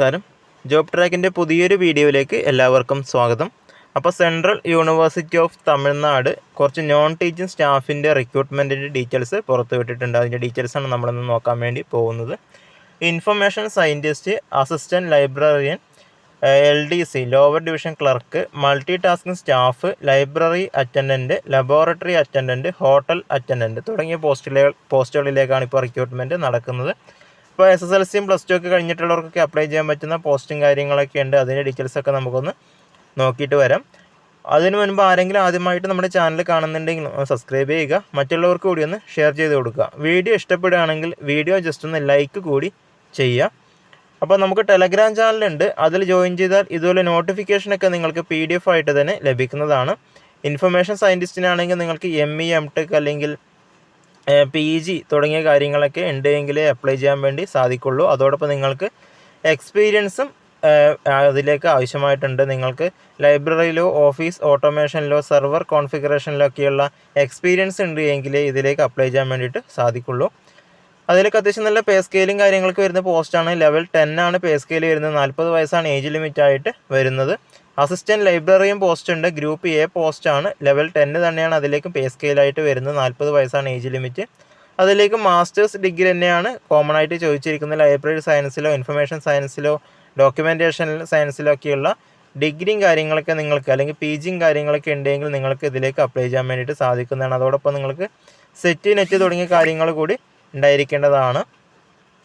നമസ്കാരം ജോബ് ട്രാക്കിന്റെ പുതിയൊരു വീഡിയോയിലേക്ക് എല്ലാവർക്കും സ്വാഗതം. അപ്പോൾ സെൻട്രൽ യൂണിവേഴ്സിറ്റി ഓഫ് തമിഴ്നാട് കുറച്ച് നോൺ ടീച്ചിങ് സ്റ്റാഫിന്റെ റിക്രൂട്ട്മെന്റിന്റെ ഡീറ്റെയിൽസ് പുറത്ത് വിട്ടിട്ടുണ്ട്. അതിന്റെ ഡീറ്റെയിൽസാണ് നമ്മളിന്ന് നോക്കാൻ വേണ്ടി പോകുന്നത്. Information scientist assistant librarian L D C lower division clerk multi tasking staff library attendant laboratory attendant hotel attendant തുടങ്ങിയ പോസ്റ്റുകളിലേക്കാണ് ഇപ്പോൾ റിക്രൂട്ട്മെന്റ് നടക്കുന്നത്. ഇപ്പോൾ എസ് എസ് എൽ സിയും പ്ലസ് ടു ഒക്കെ കഴിഞ്ഞിട്ടുള്ളവർക്കൊക്കെ അപ്ലൈ ചെയ്യാൻ പറ്റുന്ന പോസ്റ്റും കാര്യങ്ങളൊക്കെ ഉണ്ട്. അതിന്റെ ഡീറ്റെയിൽസൊക്കെ നമുക്കൊന്ന് നോക്കിയിട്ട് വരാം. അതിന് മുൻപ് ആരെങ്കിലും ആദ്യമായിട്ട് നമ്മുടെ ചാനൽ കാണുന്നുണ്ടെങ്കിൽ സബ്സ്ക്രൈബ് ചെയ്യുക. മറ്റുള്ളവർക്ക് കൂടി ഒന്ന് ഷെയർ ചെയ്ത് കൊടുക്കുക. വീഡിയോ ഇഷ്ടപ്പെടുകയാണെങ്കിൽ വീഡിയോ ജസ്റ്റ് ഒന്ന് ലൈക്ക് കൂടി ചെയ്യുക. അപ്പോൾ നമുക്ക് ടെലഗ്രാം ചാനലുണ്ട് അതിൽ ജോയിൻ ചെയ്താൽ ഇതുപോലെ നോട്ടിഫിക്കേഷനൊക്കെ നിങ്ങൾക്ക് പി ഡി എഫ് ആയിട്ട് തന്നെ ലഭിക്കുന്നതാണ്. ഇൻഫർമേഷൻ സയന്റിസ്റ്റിനാണെങ്കിൽ നിങ്ങൾക്ക് എം ഇ എം ടെക് അല്ലെങ്കിൽ പി ജി തുടങ്ങിയ കാര്യങ്ങളൊക്കെ ഉണ്ടെങ്കിലേ അപ്ലൈ ചെയ്യാൻ വേണ്ടി സാധിക്കുള്ളൂ. അതോടൊപ്പം നിങ്ങൾക്ക് എക്സ്പീരിയൻസും അതിലേക്ക് ആവശ്യമായിട്ടുണ്ട്. നിങ്ങൾക്ക് ലൈബ്രറിയിലോ ഓഫീസ് ഓട്ടോമേഷനിലോ സെർവർ കോൺഫിഗറേഷനിലോ ഒക്കെയുള്ള എക്സ്പീരിയൻസ് ഉണ്ട് എങ്കിലേ ഇതിലേക്ക് അപ്ലൈ ചെയ്യാൻ വേണ്ടിയിട്ട് സാധിക്കുള്ളൂ. അതിലേക്ക് അത്യാവശ്യം നല്ല പേ സ്കെയിലും കാര്യങ്ങളൊക്കെ വരുന്ന പോസ്റ്റാണ് ലെവൽ ടെൻ ആണ് പേ സ്കെയിൽ വരുന്നത്. നാൽപ്പത് വയസ്സാണ് ഏജ് ലിമിറ്റ് ആയിട്ട് വരുന്നത്. അസിസ്റ്റന്റ് ലൈബ്രറിയും പോസ്റ്റ് ഉണ്ട്. ഗ്രൂപ്പ് എ പോസ്റ്റ് ആണ്. ലെവൽ ടെന്ന് തന്നെയാണ് അതിലേക്ക് പേ സ്കെയിലായിട്ട് വരുന്നത്. നാൽപ്പത് വയസ്സാണ് ഏജ് ലിമിറ്റ് അതിലേക്ക് മാസ്റ്റേഴ്സ് ഡിഗ്രി തന്നെയാണ് കോമൺ ആയിട്ട് ചോദിച്ചിരിക്കുന്നത് ലൈബ്രറി സയൻസിലോ ഇൻഫർമേഷൻ സയൻസിലോ ഡോക്യുമെന്റേഷൻ സയൻസിലോ ഒക്കെയുള്ള ഡിഗ്രിയും കാര്യങ്ങളൊക്കെ നിങ്ങൾക്ക് അല്ലെങ്കിൽ പി ജിയും കാര്യങ്ങളൊക്കെ ഉണ്ടെങ്കിൽ നിങ്ങൾക്ക് ഇതിലേക്ക് അപ്ലൈ ചെയ്യാൻ വേണ്ടിയിട്ട് സാധിക്കുന്നതാണ്. അതോടൊപ്പം നിങ്ങൾക്ക് സെറ്റ് നെറ്റ് തുടങ്ങിയ കാര്യങ്ങൾ കൂടി ഉണ്ടായിരിക്കേണ്ടതാണ്.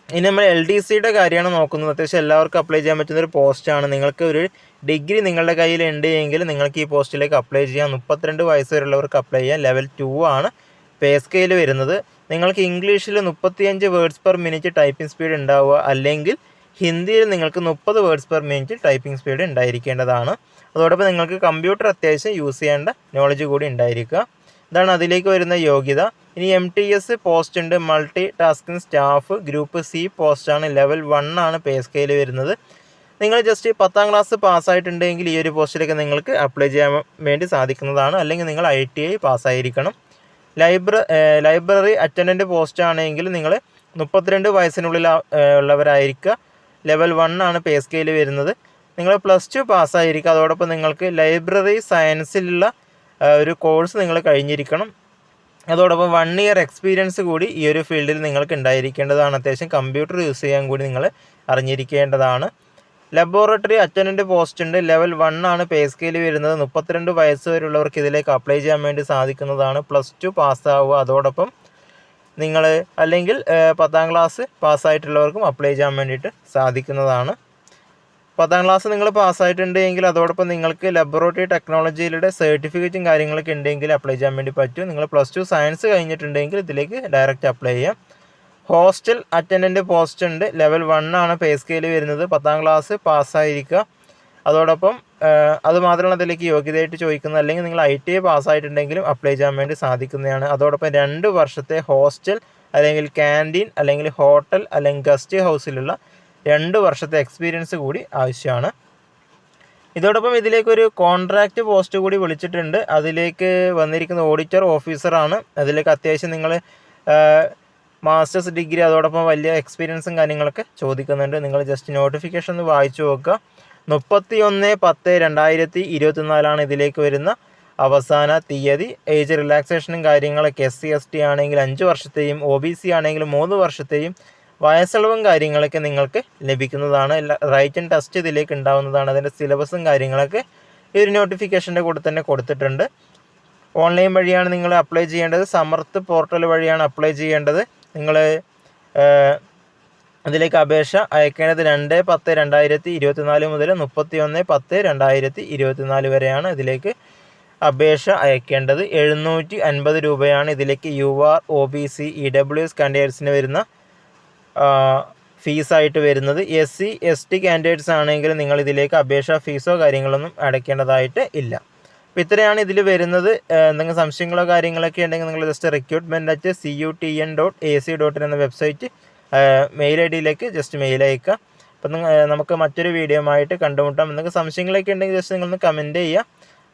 ഇനി നമ്മൾ എൽ ഡി സിയുടെ കാര്യമാണ് നോക്കുന്നത്. അത്യാവശ്യം എല്ലാവർക്കും അപ്ലൈ ചെയ്യാൻ പറ്റുന്ന ഒരു പോസ്റ്റാണ് നിങ്ങൾക്ക് ഒരു ഡിഗ്രി നിങ്ങളുടെ കയ്യിൽ ഉണ്ട് എങ്കിൽ നിങ്ങൾക്ക് ഈ പോസ്റ്റിലേക്ക് അപ്ലൈ ചെയ്യാം. മുപ്പത്തിരണ്ട് വയസ്സ് വരെയുള്ളവർക്ക് അപ്ലൈ ചെയ്യാം. ലെവൽ ടു ആണ് പേ സ്കെയിൽ വരുന്നത്. നിങ്ങൾക്ക് ഇംഗ്ലീഷിൽ മുപ്പത്തിയഞ്ച് words per minute typing speed ഉണ്ടാവുക. അല്ലെങ്കിൽ ഹിന്ദിയിൽ നിങ്ങൾക്ക് മുപ്പത് words per minute typing speed ഉണ്ടായിരിക്കേണ്ടതാണ്. അതോടൊപ്പം നിങ്ങൾക്ക് കമ്പ്യൂട്ടർ അത്യാവശ്യം യൂസ് ചെയ്യേണ്ട നോളജ് കൂടി ഉണ്ടായിരിക്കുക. ഇതാണ് അതിലേക്ക് വരുന്ന യോഗ്യത. ഇനി എം ടി എസ് പോസ്റ്റ് ഉണ്ട്. Multi tasking staff group C പോസ്റ്റാണ് ലെവൽ വൺ ആണ് പേ സ്കെയിൽ വരുന്നത്. നിങ്ങൾ ജസ്റ്റ് പത്താം ക്ലാസ് പാസ്സായിട്ടുണ്ടെങ്കിൽ ഈ ഒരു പോസ്റ്റിലേക്ക് നിങ്ങൾക്ക് അപ്ലൈ ചെയ്യാൻ വേണ്ടി സാധിക്കുന്നതാണ്. അല്ലെങ്കിൽ നിങ്ങൾ ഐ ടി ഐ പാസ്സായിരിക്കണം. ലൈബ്ര ലൈബ്രറി അറ്റൻഡന്റ് പോസ്റ്റ് ആണെങ്കിൽ നിങ്ങൾ മുപ്പത്തിരണ്ട് വയസ്സിനുള്ളിൽ ഉള്ളവരായിരിക്കുക. ലെവൽ വൺ ആണ് പേ സ്കെയിൽ വരുന്നത്. നിങ്ങൾ പ്ലസ് ടു പാസ്സായിരിക്കുക. അതോടൊപ്പം നിങ്ങൾക്ക് ലൈബ്രറി സയൻസിലുള്ള ഒരു കോഴ്സ് നിങ്ങൾ കഴിഞ്ഞിരിക്കണം. അതോടൊപ്പം വൺ ഇയർ എക്സ്പീരിയൻസ് കൂടി ഈ ഒരു ഫീൽഡിൽ നിങ്ങൾക്ക് ഉണ്ടായിരിക്കേണ്ടതാണ്. അത്യാവശ്യം കമ്പ്യൂട്ടർ യൂസ് ചെയ്യാൻ കൂടി നിങ്ങൾ അറിഞ്ഞിരിക്കേണ്ടതാണ്. ലബോറട്ടറി അറ്റൻഡന്റ് പോസ്റ്റ് ഉണ്ട്. ലെവൽ വൺ ആണ് പേ സ്കെയിൽ വരുന്നത്. മുപ്പത്തിരണ്ട് വയസ്സ് വരെയുള്ളവർക്ക് ഇതിലേക്ക് അപ്ലൈ ചെയ്യാൻ വേണ്ടി സാധിക്കുന്നതാണ്. പ്ലസ് ടു പാസ്സാവുക അതോടൊപ്പം നിങ്ങൾ അല്ലെങ്കിൽ പത്താം ക്ലാസ് പാസ്സായിട്ടുള്ളവർക്കും അപ്ലൈ ചെയ്യാൻ വേണ്ടിയിട്ട് സാധിക്കുന്നതാണ്. പത്താം ക്ലാസ് നിങ്ങൾ പാസ്സായിട്ടുണ്ട് എങ്കിൽ അതോടൊപ്പം നിങ്ങൾക്ക് ലബോറട്ടറി ടെക്നോളജിയിലൂടെ സർട്ടിഫിക്കറ്റും കാര്യങ്ങളൊക്കെ ഉണ്ടെങ്കിൽ അപ്ലൈ ചെയ്യാൻ വേണ്ടി പറ്റും. നിങ്ങൾ പ്ലസ് ടു സയൻസ് കഴിഞ്ഞിട്ടുണ്ടെങ്കിൽ ഇതിലേക്ക് ഡയറക്റ്റ് അപ്ലൈ ചെയ്യാം. ഹോസ്റ്റൽ അറ്റൻഡന്റ് പോസ്റ്റ് ഉണ്ട്. ലെവൽ വൺ ആണ് പേ സ്കെയിൽ വരുന്നത്. പത്താം ക്ലാസ് പാസ്സായിരിക്കുക. അതോടൊപ്പം അത് മാത്രമാണ് അതിലേക്ക് യോഗ്യതയായിട്ട് ചോദിക്കുന്നത് അല്ലെങ്കിൽ നിങ്ങൾ ഐ ടി ഐ പാസ്സായിട്ടുണ്ടെങ്കിലും അപ്ലൈ ചെയ്യാൻ വേണ്ടി സാധിക്കുന്നതാണ്. അതോടൊപ്പം രണ്ട് വർഷത്തെ ഹോസ്റ്റൽ അല്ലെങ്കിൽ ക്യാന്റീൻ അല്ലെങ്കിൽ ഹോട്ടൽ അല്ലെങ്കിൽ ഗസ്റ്റ് ഹൗസിലുള്ള രണ്ട് വർഷത്തെ എക്സ്പീരിയൻസ് കൂടി ആവശ്യമാണ്. ഇതോടൊപ്പം ഇതിലേക്കൊരു കോൺട്രാക്റ്റ് പോസ്റ്റ് കൂടി വിളിച്ചിട്ടുണ്ട്. അതിലേക്ക് വന്നിരിക്കുന്ന ഓഡിറ്റർ ഓഫീസറാണ്. അതിലേക്ക് അത്യാവശ്യം നിങ്ങൾ മാസ്റ്റേഴ്സ് ഡിഗ്രി അതോടൊപ്പം വലിയ എക്സ്പീരിയൻസും കാര്യങ്ങളൊക്കെ ചോദിക്കുന്നുണ്ട്. നിങ്ങൾ ജസ്റ്റ് നോട്ടിഫിക്കേഷൻ ഒന്ന് വായിച്ചു നോക്കുക. മുപ്പത്തി ഒന്ന് പത്ത് രണ്ടായിരത്തി ഇരുപത്തിനാലാണ് ഇതിലേക്ക് വരുന്ന അവസാന തീയതി. ഏജ് റിലാക്സേഷനും കാര്യങ്ങളൊക്കെ എസ് സി എസ് ടി ആണെങ്കിൽ അഞ്ച് വർഷത്തെയും ഒ ബി സി ആണെങ്കിൽ മൂന്ന് വർഷത്തെയും വയസ്സളവും കാര്യങ്ങളൊക്കെ നിങ്ങൾക്ക് ലഭിക്കുന്നതാണ്. റൈറ്റ് ആൻഡ് ടെസ്റ്റ് ഇതിലേക്ക് ഉണ്ടാവുന്നതാണ്. അതിന്റെ സിലബസും കാര്യങ്ങളൊക്കെ ഈ ഒരു നോട്ടിഫിക്കേഷന്റെ കൂടെ തന്നെ കൊടുത്തിട്ടുണ്ട്. ഓൺലൈൻ വഴിയാണ് നിങ്ങൾ അപ്ലൈ ചെയ്യേണ്ടത്. സമർത്ത് പോർട്ടൽ വഴിയാണ് അപ്ലൈ ചെയ്യേണ്ടത്. നിങ്ങൾ അതിലേക്ക് അപേക്ഷ അയക്കേണ്ടത് രണ്ട് പത്ത് രണ്ടായിരത്തി ഇരുപത്തിനാല് മുതൽ മുപ്പത്തി ഒന്ന് പത്ത് രണ്ടായിരത്തി ഇരുപത്തിനാല് വരെയാണ് ഇതിലേക്ക് അപേക്ഷ അയക്കേണ്ടത്. എഴുന്നൂറ്റി അൻപത് രൂപയാണ് ഇതിലേക്ക് U R O B C E W S കാൻഡിഡേറ്റ്സിന് വരുന്ന ഫീസായിട്ട് വരുന്നത്. S C S T candidates ആണെങ്കിൽ നിങ്ങൾ ഇതിലേക്ക് അപേക്ഷാ ഫീസോ കാര്യങ്ങളൊന്നും അടയ്ക്കേണ്ടതായിട്ട് ഇല്ല. അപ്പോൾ ഇത്രയാണ് ഇതിൽ വരുന്നത്. എന്തെങ്കിലും സംശയങ്ങളോ കാര്യങ്ങളൊക്കെ ഉണ്ടെങ്കിൽ നിങ്ങൾ just recruitment at C U T N dot A C dot in എന്ന വെബ്സൈറ്റ് മെയിൽ ഐ ഡിയിലേക്ക് ജസ്റ്റ് മെയിൽ അയക്കുക. അപ്പം നമുക്ക് മറ്റൊരു വീഡിയോ ആയിട്ട് കണ്ടുമുട്ടാം. എന്തെങ്കിലും സംശയങ്ങളൊക്കെ ഉണ്ടെങ്കിൽ ജസ്റ്റ് നിങ്ങളൊന്ന് കമന്റ് ചെയ്യുക.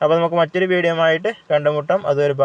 അപ്പോൾ നമുക്ക് മറ്റൊരു വീഡിയോ ആയിട്ട് കണ്ടുമുട്ടാം. അതൊരു